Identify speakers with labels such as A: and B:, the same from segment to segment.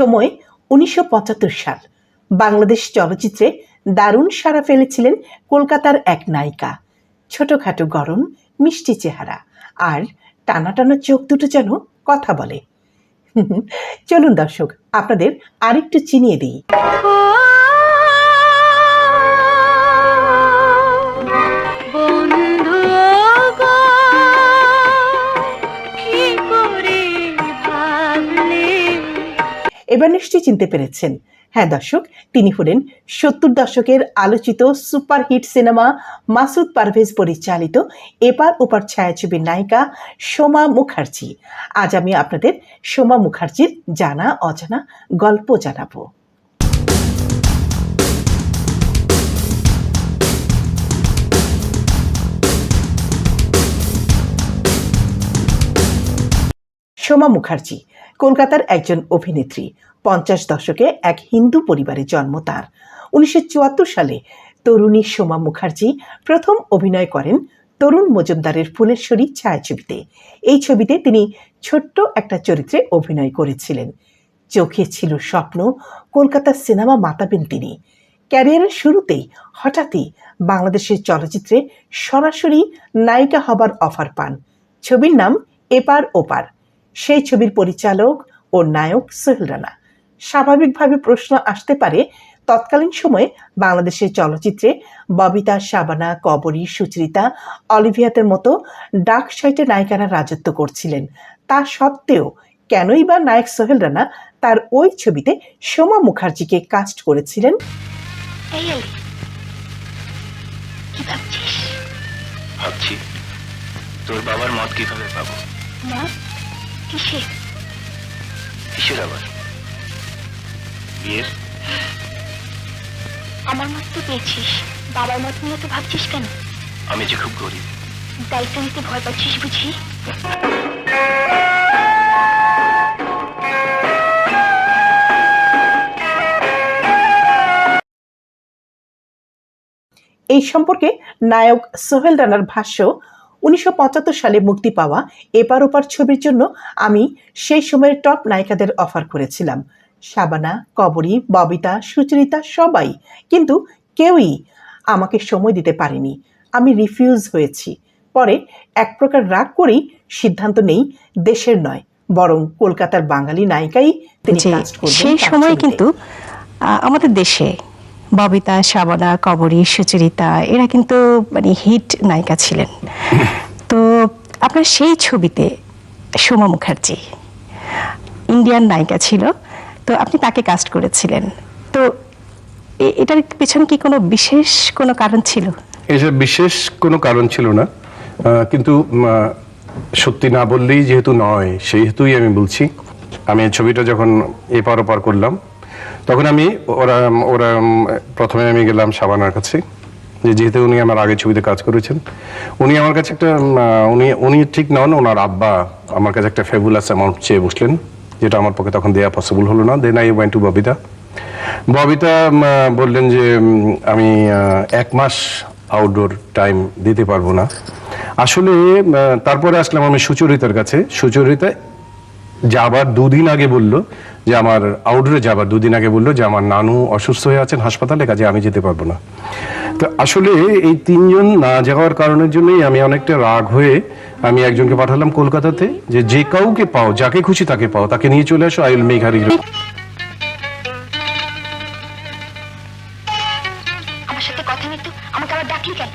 A: সময় উনিশশো পঁচাত্তর সাল। বাংলাদেশ চলচ্চিত্রে দারুণ সাড়া ফেলেছিলেন কলকাতার এক নায়িকা। ছোটখাটো গরম, মিষ্টি চেহারা আর টানা টানা চোখ দুটো যেন কথা বলে। চলুন দর্শক, আপনাদের আরেকটু চিনিয়ে দিই। এবার নিশ্চয়ই চিনতে পেরেছেন। হ্যাঁ দর্শক, তিনি হলেন সত্তর দশকের আলোচিত সুপারহিট সিনেমা মাসুদ পারভেজ পরিচালিত এপার ওপার ছায়াছবির নায়িকা সোমা মুখার্জি। আজ আমি আপনাদের সোমা মুখার্জির জানা, অজানা গল্প জানাব। সোমা মুখার্জি কলকাতার একজন অভিনেত্রী। পঞ্চাশ দশকে এক হিন্দু পরিবারে জন্ম তার। উনিশশো চুয়াত্তর সালে তরুণী সোমা মুখার্জি প্রথম অভিনয় করেন তরুণ মজুমদারের ফুলেশ্বরী ছায়াছবিতে। এই ছবিতে তিনি ছোট্ট একটা চরিত্রে অভিনয় করেছিলেন। চোখে ছিল স্বপ্ন কলকাতার সিনেমা মাতাবেন তিনি। ক্যারিয়ারের শুরুতেই হঠাৎই বাংলাদেশের চলচ্চিত্রে সরাসরি নায়িকা হবার অফার পান। ছবির নাম এপার ওপার। সেই ছবির পরিচালক ও নায়ক সোহেল রানা। স্বাভাবিকভাবে প্রশ্ন আসতে পারে তৎকালীন সময়ে বাংলাদেশের চলচ্চিত্রে ববিতা শাবানা কবরী সুচরিতা অলিভিয়াতের মতো ডাক সাইটে নায়িকারা রাজত্ব করছিলেন। তা সত্ত্বেও কেনই বা নায়ক সোহেল রানা তার ওই ছবিতে সোমা মুখার্জিকে কাস্ট করেছিলেন?
B: ভাবছি। তোর বাবার মত কীভাবে পাবো?
C: না কিসে?
B: কিসের আবার? বিয়ের?
C: আমার মত তো পেয়েছিস। বাবার মত নিয়ে তো ভাবছিস কেন?
B: আমি যে খুব গরিব।
C: দায়িত্ব নিতে ভয় পাচ্ছিস বুঝি?
A: এই সম্পর্কে নায়ক সোহেল রানার ভাষ্য উনিশশো পঁচাত্তর সালে মুক্তি পাওয়া এপার ওপার ছবির জন্য আমি সেই সময়ের টপ নায়িকাদের অফার করেছিলাম। শাবানা কবরী ববিতা সুচরিতা সবাই। কিন্তু কেউই আমাকে সময় দিতে পারেনি। আমি রিফিউজ হয়েছি। পরে এক প্রকার রাগ করেই সিদ্ধান্ত নেই দেশের নয় বরং কলকাতার বাঙালি নায়িকাই তিনি
D: সেই সময় কিন্তু আমাদের দেশে ববিতা শাবনা কবরী, সুচরিতা, এরা কিন্তু মানে হিট নায়িকা ছিলেন। তো আপনার সেই ছবিতে সোমা মুখার্জি ইন্ডিয়ান নায়িকা ছিল, তো আপনি তাকে কাস্ট করেছিলেন। তো এটার পেছনে কি কোনো বিশেষ কোনো কারণ ছিল?
E: এসব বিশেষ কোনো কারণ ছিল না। কিন্তু সত্যি না বললেই যেহেতু নয় সেই হেতুই আমি বলছি। আমি ছবিটা যখন এপার ওপার করলাম তখন আমি ওরা ওরা প্রথমে আমি গেলাম শাবানার কাছে। যে যেহেতু উনি আমার আগে ছবিতে কাজ করেছেন। উনি আমার কাছে একটা উনি উনি ঠিক নন, ওনার আব্বা আমার কাছে একটা ফেবুলাস অ্যামাউন্ট চেয়ে বসলেন, যেটা আমার পক্ষে তখন দেওয়া পসিবল হলো না। Then I went to Babita Babita বললেন যে আমি এক মাস আউটডোর টাইম দিতে পারব না। আসলে তারপরে আসলাম আমি সুচরিতার কাছে। সুচরিতা যাবার দুদিন আগে বলল যে আমার আউটডোরে যাবার দুদিন আগে বলল যে আমার নানু অসুস্থ হয়ে আছেন হাসপাতালে কাজে আমি যেতে পারব না। তো আসলে এই তিনজন না যাওয়ার কারণের জন্যই আমি অনেকটা রাগ হয়ে আমি একজনকে পাঠালাম কলকাতাতে যে যে কাউকে পাও যাকে খুশি তাকে পাও তাকে নিয়ে চলে আসো আই উইল মেক হার
C: আমার সাথে কথা নেই তো আমাকে আবার ডাকলি কেন?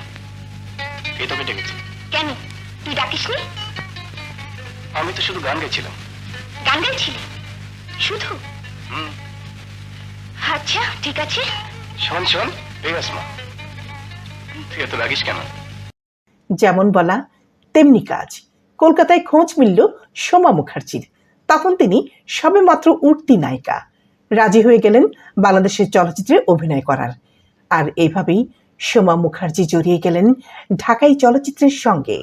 B: এই তোকে ডেকেছি।
C: কেন? তুই ডাকিসনি?
B: আমি তো শুধু গান গেছিলাম
C: গান গাইছিলি শুধু? আচ্ছা ঠিক আছে।
B: শোন শোন এই আসমা তুই এত রাগিস কেন?
A: যেমন বলা তেমনি কাজ। কলকাতায় খোঁজ মিলল সোমা মুখার্জির। তখন তিনি সবেমাত্র উঠতি নায়িকা। রাজি হয়ে গেলেন বাংলাদেশের চলচ্চিত্রে অভিনয় করার। আর এইভাবেই সোমা মুখার্জি জড়িয়ে গেলেন ঢাকাই চলচ্চিত্রের সঙ্গে।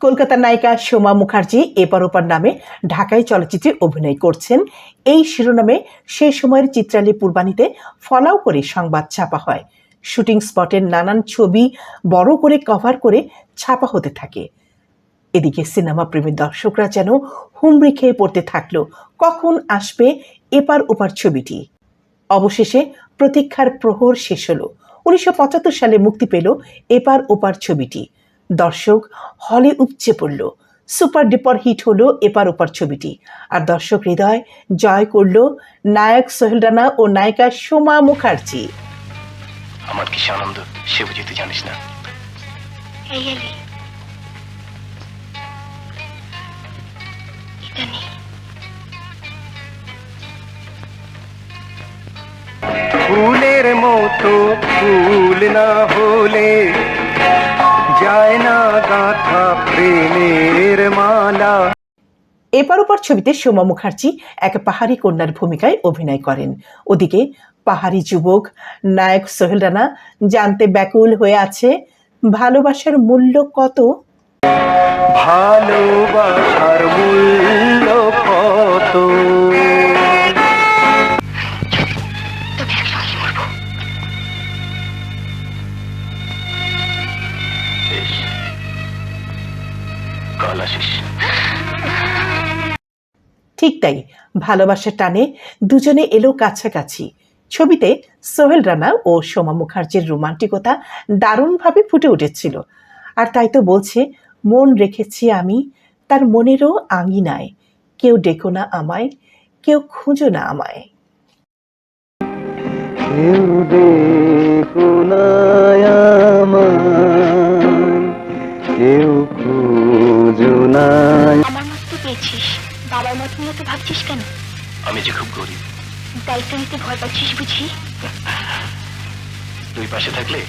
A: কলকাতার নায়িকা সোমা মুখার্জি এপার ওপার নামে ঢাকায় চলচ্চিত্রে অভিনয় করছেন। এই শিরোনামে সেই সময়ের চিত্রালী পূর্বাণীতে ফলাও করে সংবাদ ছাপা হয়। শুটিং স্পটের নানান ছবি বড় করে কভার করে ছাপা হতে থাকে। এদিকে সিনেমা প্রেমী দর্শকরা যেন হুমড়ি খেয়ে পড়তে থাকল, কখন আসবে এপার ওপার ছবিটি? অবশেষে প্রতীক্ষার প্রহর শেষ হলো। উনিশশো পঁচাত্তর সালে মুক্তি পেল এপার ওপার ছবিটি। দর্শক হলে উপচে পড়ল। সুপার ডুপার হিট হলো এপার ওপার ছবিটি। আর দর্শক হৃদয় জয় করল নায়ক সোহেল রানা ও নায়িকা সোমা মুখার্জি।
B: আমার কি আনন্দ? সে বুঝি তুই জানিস না।
F: ফুলের মতো ফুল না হলে যায় না গাথা প্রেমের মালা।
A: এপার ওপার ছবিতে সোমা মুখার্জি এক পাহাড়ি কন্যার ভূমিকায় অভিনয় করেন। ওদিকে পাহাড়ি যুবক নায়ক সোহেল রানা জানতে ব্যাকুল হয়ে আছে ভালোবাসার মূল্য কত?
F: ভালোবাসার মূল্য কত?
A: ঠিক তাই, ভালোবাসার টানে দুজনে এলো কাছাকাছি। ছবিতে সোহেল রানা ও সোমা মুখার্জির রোমান্টিকতা দারুণভাবে ফুটে উঠেছিল। আর তাই তো বলছে, মন রেখেছি আমি, তার মনেরও আঙিনায়। কেউ ডেকো না আমায়, কেউ খুঁজো না আমায়।
F: কেউ দেখো না
C: ভাবছিস কেন?
B: আমি যে খুব গরিব।
C: দায়িত্ব নিতে ভয় পাচ্ছিস বুঝি?
B: তুই পাশে থাকলে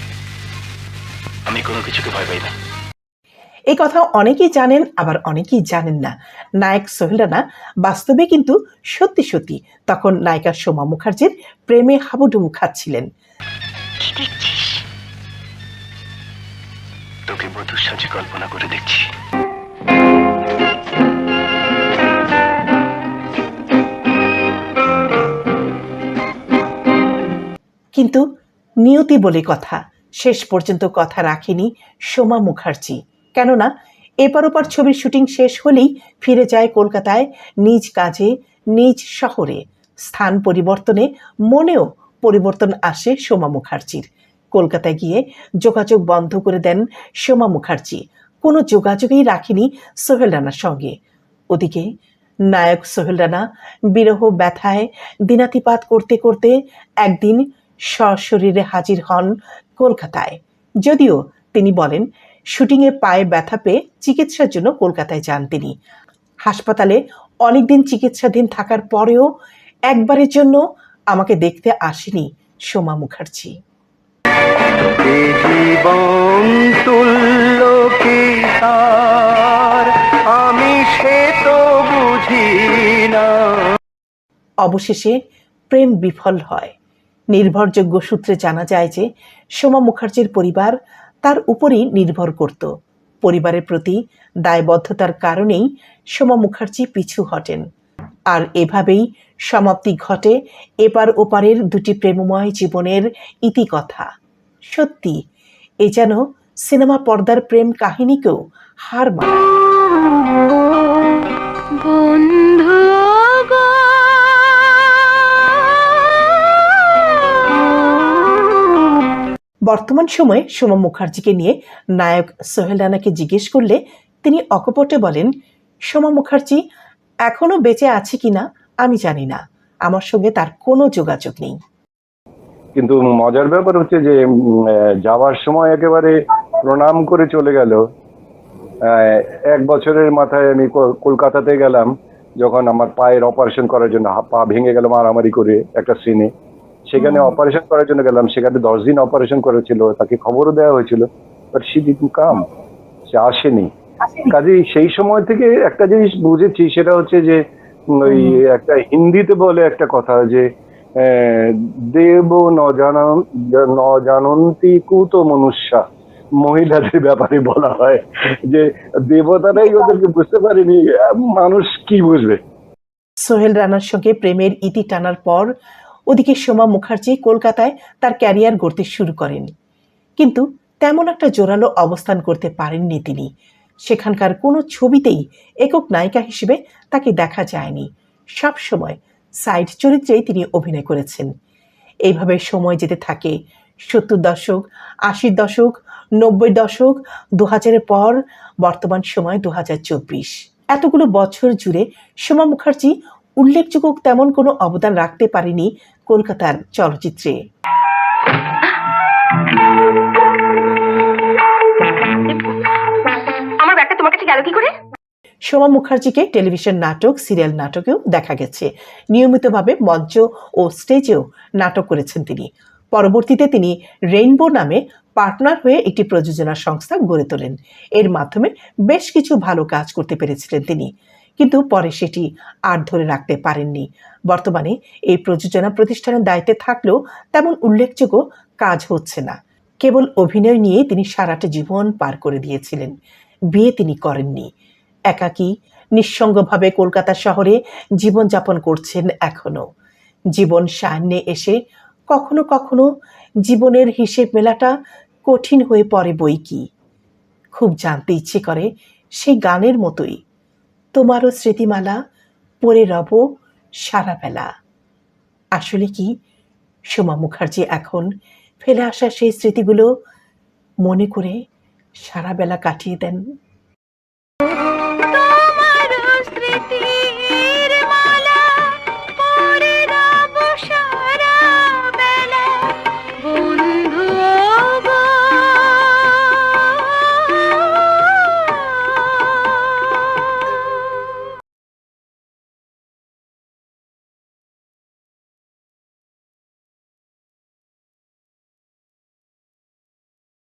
B: আমি কোনো কিছুকে ভয় পাই না।
A: এই কথা অনেকেই জানেন আবার অনেকেই জানেন না। নায়ক সোহেল রানা বাস্তবে কিন্তু সত্যি সত্যি তখন নায়িকা সোমা মুখার্জির প্রেমে হাবুডুবু খাচ্ছিলেন।
B: তোকে বধুর সাথে কল্পনা করে দেখছি।
A: কিন্তু নিয়তি বলে কথা। শেষ পর্যন্ত কথা রাখেনি সোমা মুখার্জি। কেননা এপার ওপার ছবির শুটিং শেষ হলেই ফিরে যায় কলকাতায় নিজ কাজে, নিজ শহরে। স্থান পরিবর্তনে মনেও পরিবর্তন আসে সোমা মুখার্জির। কলকাতায় গিয়ে যোগাযোগ বন্ধ করে দেন সোমা মুখার্জি। কোনো যোগাযোগই রাখেনি সোহেল রানার সঙ্গে। ওদিকে নায়ক সোহেল রানা বিরহ ব্যথায় দিনাতিপাত করতে করতে একদিন সশরীরে হাজির হন কলকাতায়। যদিও তিনি বলেন শুটিংয়ে পায়ে ব্যথা পেয়ে চিকিৎসার জন্য কলকাতায় যান তিনি। হাসপাতালে অনেকদিন চিকিৎসাধীন থাকার পরেও একবারের জন্য আমাকে দেখতে আসেনি সোমা মুখার্জি।
F: জীবন তুল্য কি তার? আমি সে তো বুঝি না।
A: অবশেষে প্রেম বিফল হয়। নির্ভরযোগ্য সূত্রে জানা যায় যে সোমা মুখার্জির পরিবার তার উপরই নির্ভর করত। পরিবারের প্রতি দায়বদ্ধতার কারণেই সোমা মুখার্জি পিছু হটেন। আর এভাবেই সমাপ্তি ঘটে এপার ওপারের দুটি প্রেমময় জীবনের ইতিকথা। সত্যি, এ যেন সিনেমা পর্দার প্রেম কাহিনীকেও হার মানায়।
C: বন্ধু
A: বর্তমান সময়ে সোমা মুখার্জিকে নিয়ে নায়ক সোহেল রানাকে জিজ্ঞেস করলে তিনি অকপটে বলেন, সোমা মুখার্জি, এখনও বেঁচে আছে কিনা আমি জানি না। আমার সঙ্গে তার কোনো যোগাযোগ নেই।
G: কিন্তু মজার ব্যাপার হচ্ছে যে যাওয়ার সময় একেবারে প্রণাম করে চলে গেল। এক বছরের মাথায় আমি কল- কলকাতাতে গেলাম, যখন আমার পায়ের অপারেশন করার জন্য পা ভেঙে গেল মারামারি করে একটা সিনে সেখানে অপারেশন করার জন্য গেলাম সেখানে দশ দিন অপারেশন করেছিল তাকে খবরও দেওয়া হয়েছিল বাট সি ডিড কাম সে আসেনি। কাজেই সেই সময় থেকে একটা জিনিস বুঝেছি সেটা হচ্ছে যে ওই একটা হিন্দিতে বলে একটা কথা যে দেব ন জানান ন জানন্তি কুত মনুষ্যা মহিলাদের ব্যাপারে বলা হয় যে দেবতারাই ওদেরকে বুঝতে পারেনি মানুষ কি বুঝবে?
A: সোহেল রানার সঙ্গে প্রেমের ইতি টানার পর ওদিকে সোমা মুখার্জি কলকাতায় তার ক্যারিয়ার গড়তে শুরু করেন। কিন্তু তেমন একটা জোরালো অবস্থান করতে পারেননি তিনি। সেখানকার কোনো ছবিতেই একক নায়িকা হিসেবে তাকে দেখা যায়নি। সব সময় সাইড চরিত্রেই তিনি অভিনয় করেছেন। এইভাবে সময় যেতে থাকে। সত্তর দশক, আশির দশক, নব্বই দশক দু হাজারের পর, বর্তমান সময় দু হাজার চব্বিশ। এতগুলো বছর জুড়ে সোমা মুখার্জি উল্লেখযোগ্য তেমন কোনো অবদান রাখতে পারেনি কলকাতার চলচ্চিত্রে।
C: আমার ব্যাগটা তোমার কাছে গেল কি করে?
A: সোমা মুখার্জিকে টেলিভিশন নাটক সিরিয়াল নাটকেও দেখা গেছে। নিয়মিতভাবে মঞ্চ ও স্টেজেও নাটক করেছেন তিনি। পরবর্তীতে তিনি রেইনবো নামে পার্টনার হয়ে একটি প্রযোজনা সংস্থা গড়ে তোলেন। এর মাধ্যমে বেশ কিছু ভালো কাজ করতে পেরেছিলেন তিনি। কিন্তু পরে সেটি আর ধরে রাখতে পারেননি। বর্তমানে এই প্রযোজনা প্রতিষ্ঠানের দায়িত্বে থাকলেও তেমন উল্লেখযোগ্য কাজ হচ্ছে না। কেবল অভিনয় নিয়ে তিনি সারাটা জীবন পার করে দিয়েছিলেন। বিয়ে তিনি করেননি। একাকী, নিঃসঙ্গভাবে কলকাতা শহরে জীবনযাপন করছেন এখনও জীবন সামনে এসে কখনো কখনো জীবনের হিসেব মেলাটা কঠিন হয়ে পড়ে বই কি খুব জানতে ইচ্ছে করে সেই গানের মতোই তোমারও স্মৃতিমালা পড়ে রব সারা বেলা আসলে কি? সোমা মুখার্জি এখন ফেলে আসা সেই স্মৃতিগুলো মনে করে সারা বেলা কাটিয়ে দেন